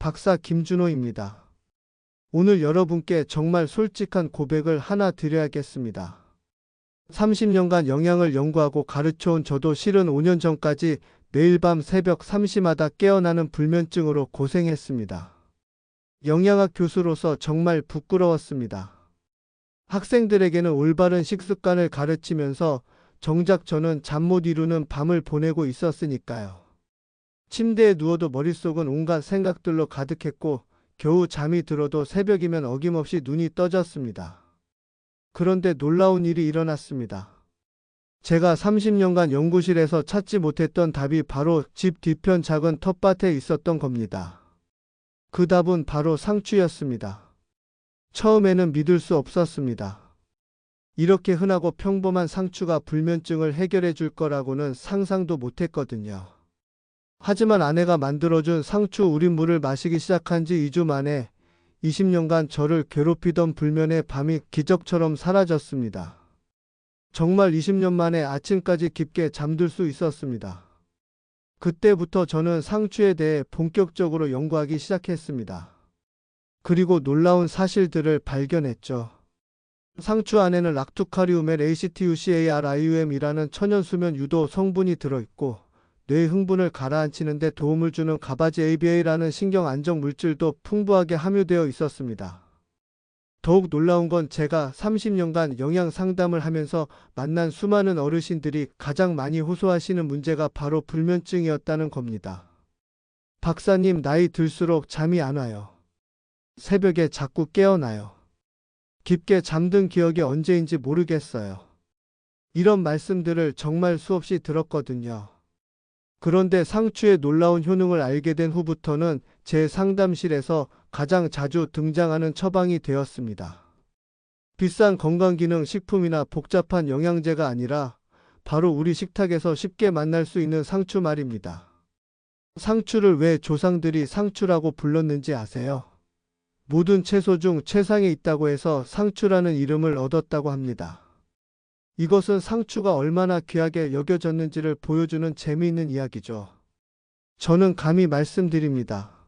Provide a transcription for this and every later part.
박사 김준호입니다. 오늘 여러분께 정말 솔직한 고백을 하나 드려야겠습니다. 30년간 영양을 연구하고 가르쳐온 저도 실은 5년 전까지 매일 밤 새벽 3시마다 깨어나는 불면증으로 고생했습니다. 영양학 교수로서 정말 부끄러웠습니다. 학생들에게는 올바른 식습관을 가르치면서 정작 저는 잠 못 이루는 밤을 보내고 있었으니까요. 침대에 누워도 머릿속은 온갖 생각들로 가득했고 겨우 잠이 들어도 새벽이면 어김없이 눈이 떠졌습니다. 그런데 놀라운 일이 일어났습니다. 제가 30년간 연구실에서 찾지 못했던 답이 바로 집 뒤편 작은 텃밭에 있었던 겁니다. 그 답은 바로 상추였습니다. 처음에는 믿을 수 없었습니다. 이렇게 흔하고 평범한 상추가 불면증을 해결해 줄 거라고는 상상도 못했거든요. 하지만 아내가 만들어준 상추 우린 물을 마시기 시작한 지 2주 만에 20년간 저를 괴롭히던 불면의 밤이 기적처럼 사라졌습니다. 정말 20년 만에 아침까지 깊게 잠들 수 있었습니다. 그때부터 저는 상추에 대해 본격적으로 연구하기 시작했습니다. 그리고 놀라운 사실들을 발견했죠. 상추 안에는 락투카리움의 ACTUCARIUM이라는 천연수면 유도 성분이 들어있고 뇌 흥분을 가라앉히는 데 도움을 주는 가바지 ABA라는 신경 안정 물질도 풍부하게 함유되어 있었습니다. 더욱 놀라운 건 제가 30년간 영양 상담을 하면서 만난 수많은 어르신들이 가장 많이 호소하시는 문제가 바로 불면증이었다는 겁니다. 박사님, 나이 들수록 잠이 안 와요. 새벽에 자꾸 깨어나요. 깊게 잠든 기억이 언제인지 모르겠어요. 이런 말씀들을 정말 수없이 들었거든요. 그런데 상추의 놀라운 효능을 알게 된 후부터는 제 상담실에서 가장 자주 등장하는 처방이 되었습니다. 비싼 건강기능 식품이나 복잡한 영양제가 아니라 바로 우리 식탁에서 쉽게 만날 수 있는 상추 말입니다. 상추를 왜 조상들이 상추라고 불렀는지 아세요? 모든 채소 중 최상에 있다고 해서 상추라는 이름을 얻었다고 합니다. 이것은 상추가 얼마나 귀하게 여겨졌는지를 보여주는 재미있는 이야기죠. 저는 감히 말씀드립니다.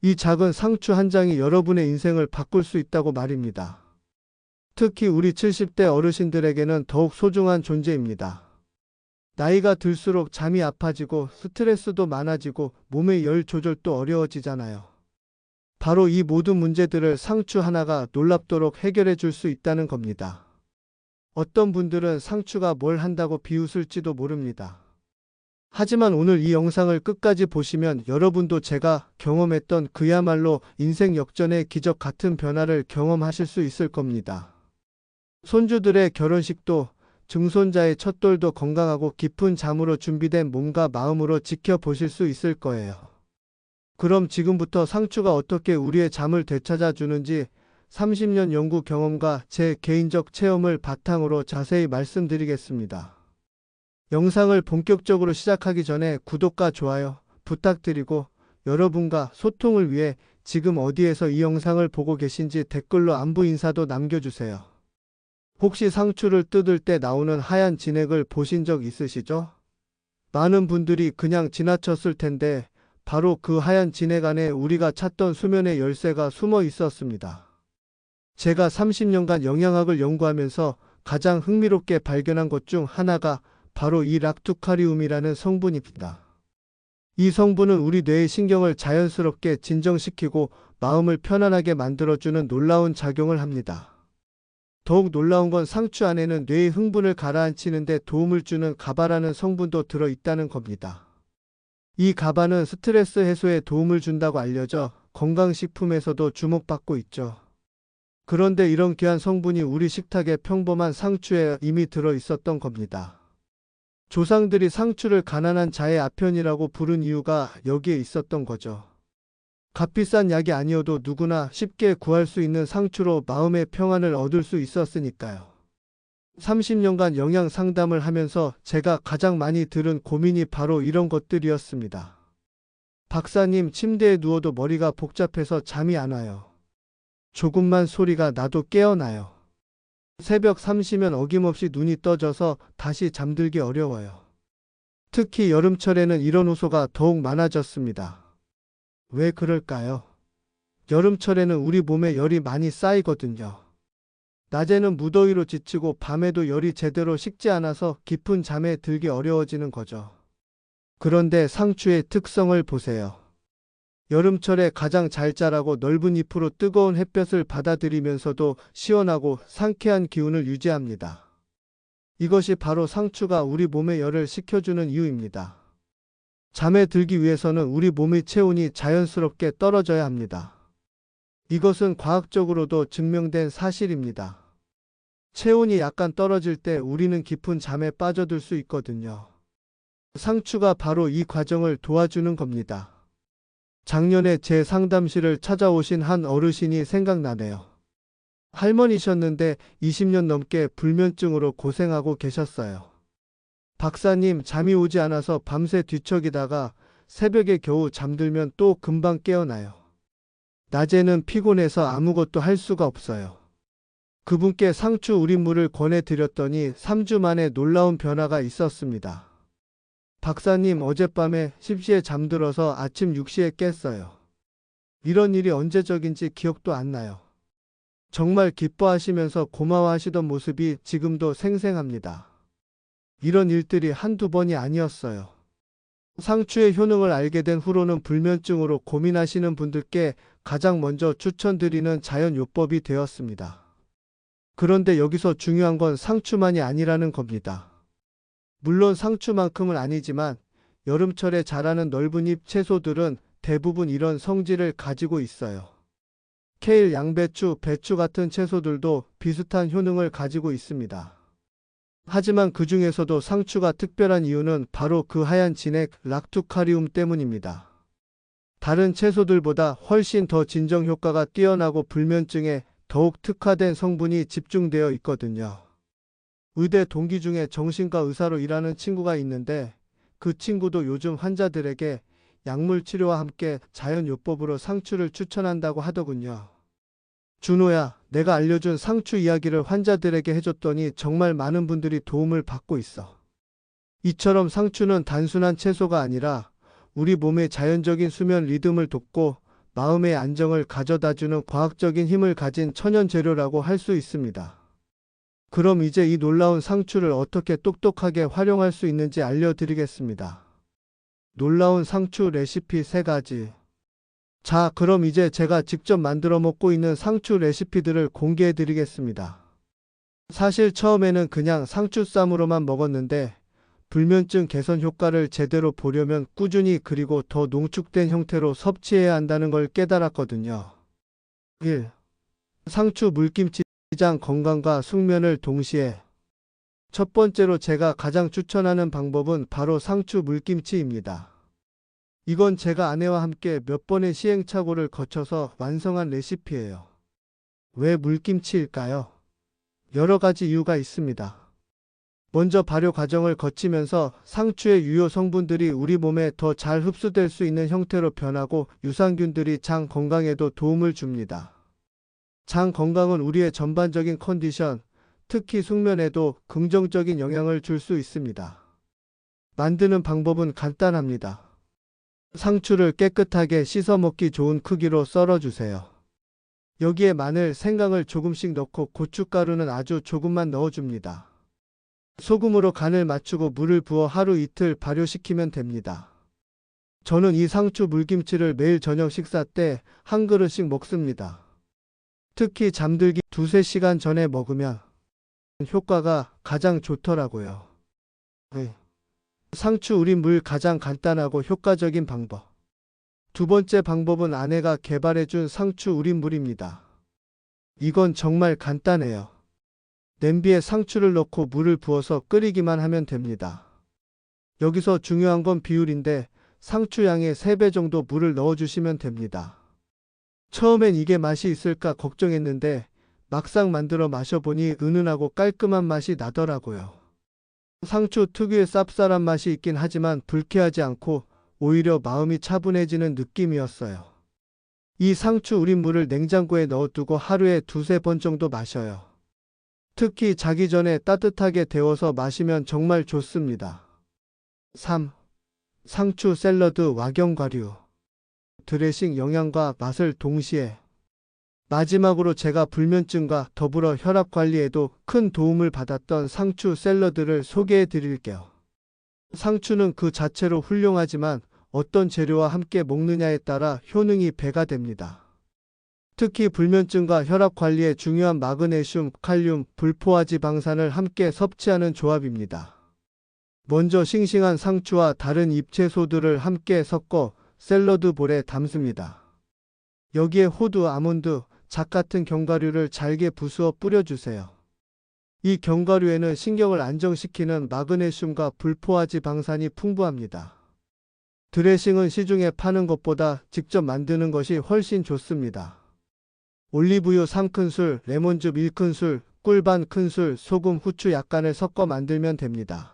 이 작은 상추 한 장이 여러분의 인생을 바꿀 수 있다고 말입니다. 특히 우리 70대 어르신들에게는 더욱 소중한 존재입니다. 나이가 들수록 잠이 아파지고 스트레스도 많아지고 몸의 열 조절도 어려워지잖아요. 바로 이 모든 문제들을 상추 하나가 놀랍도록 해결해 줄 수 있다는 겁니다. 어떤 분들은 상추가 뭘 한다고 비웃을지도 모릅니다. 하지만 오늘 이 영상을 끝까지 보시면 여러분도 제가 경험했던 그야말로 인생 역전의 기적 같은 변화를 경험하실 수 있을 겁니다. 손주들의 결혼식도 증손자의 첫돌도 건강하고 깊은 잠으로 준비된 몸과 마음으로 지켜보실 수 있을 거예요. 그럼 지금부터 상추가 어떻게 우리의 잠을 되찾아 주는지 30년 연구 경험과 제 개인적 체험을 바탕으로 자세히 말씀드리겠습니다. 영상을 본격적으로 시작하기 전에 구독과 좋아요 부탁드리고 여러분과 소통을 위해 지금 어디에서 이 영상을 보고 계신지 댓글로 안부 인사도 남겨주세요. 혹시 상추를 뜯을 때 나오는 하얀 진액을 보신 적 있으시죠? 많은 분들이 그냥 지나쳤을 텐데 바로 그 하얀 진액 안에 우리가 찾던 수면의 열쇠가 숨어 있었습니다. 제가 30년간 영양학을 연구하면서 가장 흥미롭게 발견한 것 중 하나가 바로 이 락투카리움이라는 성분입니다. 이 성분은 우리 뇌의 신경을 자연스럽게 진정시키고 마음을 편안하게 만들어주는 놀라운 작용을 합니다. 더욱 놀라운 건 상추 안에는 뇌의 흥분을 가라앉히는데 도움을 주는 가바라는 성분도 들어 있다는 겁니다. 이 가바는 스트레스 해소에 도움을 준다고 알려져 건강식품에서도 주목받고 있죠. 그런데 이런 귀한 성분이 우리 식탁에 평범한 상추에 이미 들어 있었던 겁니다. 조상들이 상추를 가난한 자의 아편이라고 부른 이유가 여기에 있었던 거죠. 값비싼 약이 아니어도 누구나 쉽게 구할 수 있는 상추로 마음의 평안을 얻을 수 있었으니까요. 30년간 영양 상담을 하면서 제가 가장 많이 들은 고민이 바로 이런 것들이었습니다. 박사님, 침대에 누워도 머리가 복잡해서 잠이 안 와요. 조금만 소리가 나도 깨어나요. 새벽 3시면 어김없이 눈이 떠져서 다시 잠들기 어려워요. 특히 여름철에는 이런 호소가 더욱 많아졌습니다. 왜 그럴까요? 여름철에는 우리 몸에 열이 많이 쌓이거든요. 낮에는 무더위로 지치고 밤에도 열이 제대로 식지 않아서 깊은 잠에 들기 어려워지는 거죠. 그런데 상추의 특성을 보세요. 여름철에 가장 잘 자라고 넓은 잎으로 뜨거운 햇볕을 받아들이면서도 시원하고 상쾌한 기운을 유지합니다. 이것이 바로 상추가 우리 몸의 열을 식혀주는 이유입니다. 잠에 들기 위해서는 우리 몸의 체온이 자연스럽게 떨어져야 합니다. 이것은 과학적으로도 증명된 사실입니다. 체온이 약간 떨어질 때 우리는 깊은 잠에 빠져들 수 있거든요. 상추가 바로 이 과정을 도와주는 겁니다. 작년에 제 상담실을 찾아오신 한 어르신이 생각나네요. 할머니셨는데 20년 넘게 불면증으로 고생하고 계셨어요. 박사님, 잠이 오지 않아서 밤새 뒤척이다가 새벽에 겨우 잠들면 또 금방 깨어나요. 낮에는 피곤해서 아무것도 할 수가 없어요. 그분께 상추 우린물을 권해드렸더니 3주 만에 놀라운 변화가 있었습니다. 박사님 어젯밤에 10시에 잠들어서 아침 6시에 깼어요. 이런 일이 언제적인지 기억도 안 나요. 정말 기뻐하시면서 고마워하시던 모습이 지금도 생생합니다. 이런 일들이 한두 번이 아니었어요. 상추의 효능을 알게 된 후로는 불면증으로 고민하시는 분들께 가장 먼저 추천드리는 자연요법이 되었습니다. 그런데 여기서 중요한 건 상추만이 아니라는 겁니다. 물론 상추만큼은 아니지만 여름철에 자라는 넓은 잎 채소들은 대부분 이런 성질을 가지고 있어요. 케일, 양배추, 배추 같은 채소들도 비슷한 효능을 가지고 있습니다. 하지만 그 중에서도 상추가 특별한 이유는 바로 그 하얀 진액 락투카리움 때문입니다. 다른 채소들보다 훨씬 더 진정 효과가 뛰어나고 불면증에 더욱 특화된 성분이 집중되어 있거든요. 의대 동기 중에 정신과 의사로 일하는 친구가 있는데 그 친구도 요즘 환자들에게 약물 치료와 함께 자연요법으로 상추를 추천한다고 하더군요. 준호야, 내가 알려준 상추 이야기를 환자들에게 해줬더니 정말 많은 분들이 도움을 받고 있어. 이처럼 상추는 단순한 채소가 아니라 우리 몸의 자연적인 수면 리듬을 돕고 마음의 안정을 가져다주는 과학적인 힘을 가진 천연 재료라고 할 수 있습니다. 그럼 이제 이 놀라운 상추를 어떻게 똑똑하게 활용할 수 있는지 알려드리겠습니다. 놀라운 상추 레시피 3가지. 자, 그럼 이제 제가 직접 만들어 먹고 있는 상추 레시피들을 공개해 드리겠습니다. 사실 처음에는 그냥 상추쌈으로만 먹었는데 불면증 개선 효과를 제대로 보려면 꾸준히 그리고 더 농축된 형태로 섭취해야 한다는 걸 깨달았거든요. 1. 상추 물김치 장 건강과 숙면을 동시에 첫 번째로 제가 가장 추천하는 방법은 바로 상추 물김치입니다. 이건 제가 아내와 함께 몇 번의 시행착오를 거쳐서 완성한 레시피예요. 왜 물김치일까요? 여러 가지 이유가 있습니다. 먼저 발효 과정을 거치면서 상추의 유효 성분들이 우리 몸에 더 잘 흡수될 수 있는 형태로 변하고 유산균들이 장 건강에도 도움을 줍니다. 장 건강은 우리의 전반적인 컨디션, 특히 숙면에도 긍정적인 영향을 줄 수 있습니다. 만드는 방법은 간단합니다. 상추를 깨끗하게 씻어 먹기 좋은 크기로 썰어 주세요. 여기에 마늘, 생강을 조금씩 넣고 고춧가루는 아주 조금만 넣어줍니다. 소금으로 간을 맞추고 물을 부어 하루 이틀 발효시키면 됩니다. 저는 이 상추 물김치를 매일 저녁 식사 때 한 그릇씩 먹습니다. 특히 잠들기 두세 시간 전에 먹으면 효과가 가장 좋더라고요. 네. 상추 우린 물 가장 간단하고 효과적인 방법. 두 번째 방법은 아내가 개발해준 상추 우린 물입니다. 이건 정말 간단해요. 냄비에 상추를 넣고 물을 부어서 끓이기만 하면 됩니다. 여기서 중요한 건 비율인데 상추 양의 3배 정도 물을 넣어주시면 됩니다. 처음엔 이게 맛이 있을까 걱정했는데 막상 만들어 마셔보니 은은하고 깔끔한 맛이 나더라고요. 상추 특유의 쌉쌀한 맛이 있긴 하지만 불쾌하지 않고 오히려 마음이 차분해지는 느낌이었어요. 이 상추 우린 물을 냉장고에 넣어두고 하루에 두세 번 정도 마셔요. 특히 자기 전에 따뜻하게 데워서 마시면 정말 좋습니다. 3. 상추 샐러드 와경과류 드레싱 영양과 맛을 동시에 마지막으로 제가 불면증과 더불어 혈압 관리에도 큰 도움을 받았던 상추 샐러드를 소개해 드릴게요. 상추는 그 자체로 훌륭하지만 어떤 재료와 함께 먹느냐에 따라 효능이 배가 됩니다. 특히 불면증과 혈압 관리에 중요한 마그네슘, 칼륨, 불포화지 방산을 함께 섭취하는 조합입니다. 먼저 싱싱한 상추와 다른 잎채소들을 함께 섞어 샐러드 볼에 담습니다. 여기에 호두, 아몬드, 잣 같은 견과류를 잘게 부수어 뿌려주세요. 이 견과류에는 신경을 안정시키는 마그네슘과 불포화지 방산이 풍부합니다. 드레싱은 시중에 파는 것보다 직접 만드는 것이 훨씬 좋습니다. 올리브유 3큰술, 레몬즙 1큰술, 꿀 반 큰술, 소금, 후추 약간을 섞어 만들면 됩니다.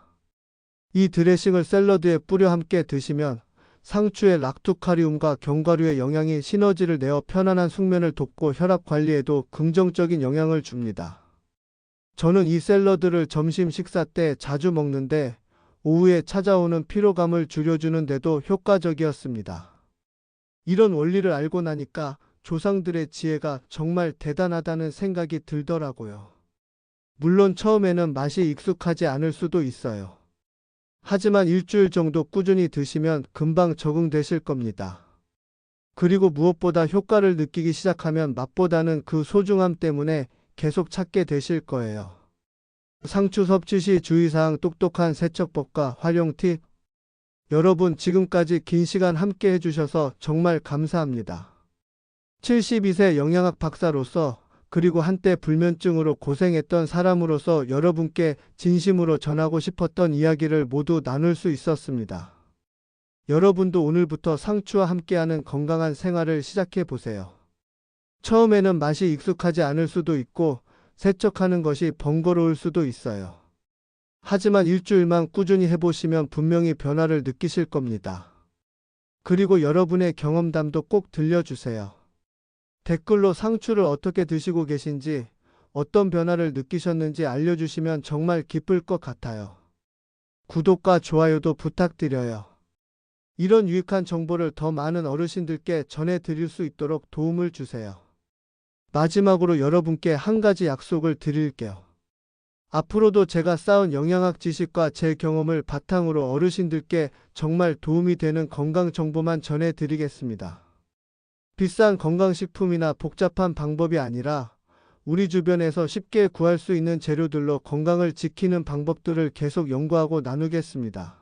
이 드레싱을 샐러드에 뿌려 함께 드시면 상추의 락투카리움과 견과류의 영양이 시너지를 내어 편안한 숙면을 돕고 혈압 관리에도 긍정적인 영향을 줍니다. 저는 이 샐러드를 점심 식사 때 자주 먹는데 오후에 찾아오는 피로감을 줄여주는데도 효과적이었습니다. 이런 원리를 알고 나니까 조상들의 지혜가 정말 대단하다는 생각이 들더라고요. 물론 처음에는 맛이 익숙하지 않을 수도 있어요. 하지만 일주일 정도 꾸준히 드시면 금방 적응되실 겁니다. 그리고 무엇보다 효과를 느끼기 시작하면 맛보다는 그 소중함 때문에 계속 찾게 되실 거예요. 상추 섭취 시 주의사항 똑똑한 세척법과 활용 팁. 여러분 지금까지 긴 시간 함께 해주셔서 정말 감사합니다. 72세 영양학 박사로서 그리고 한때 불면증으로 고생했던 사람으로서 여러분께 진심으로 전하고 싶었던 이야기를 모두 나눌 수 있었습니다. 여러분도 오늘부터 상추와 함께하는 건강한 생활을 시작해 보세요. 처음에는 맛이 익숙하지 않을 수도 있고 세척하는 것이 번거로울 수도 있어요. 하지만 일주일만 꾸준히 해보시면 분명히 변화를 느끼실 겁니다. 그리고 여러분의 경험담도 꼭 들려주세요. 댓글로 상추를 어떻게 드시고 계신지, 어떤 변화를 느끼셨는지 알려주시면 정말 기쁠 것 같아요. 구독과 좋아요도 부탁드려요. 이런 유익한 정보를 더 많은 어르신들께 전해드릴 수 있도록 도움을 주세요. 마지막으로 여러분께 한 가지 약속을 드릴게요. 앞으로도 제가 쌓은 영양학 지식과 제 경험을 바탕으로 어르신들께 정말 도움이 되는 건강 정보만 전해드리겠습니다. 비싼 건강식품이나 복잡한 방법이 아니라 우리 주변에서 쉽게 구할 수 있는 재료들로 건강을 지키는 방법들을 계속 연구하고 나누겠습니다.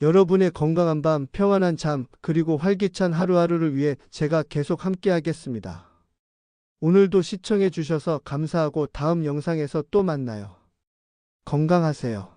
여러분의 건강한 밤, 평안한 잠, 그리고 활기찬 하루하루를 위해 제가 계속 함께하겠습니다. 오늘도 시청해 주셔서 감사하고 다음 영상에서 또 만나요. 건강하세요.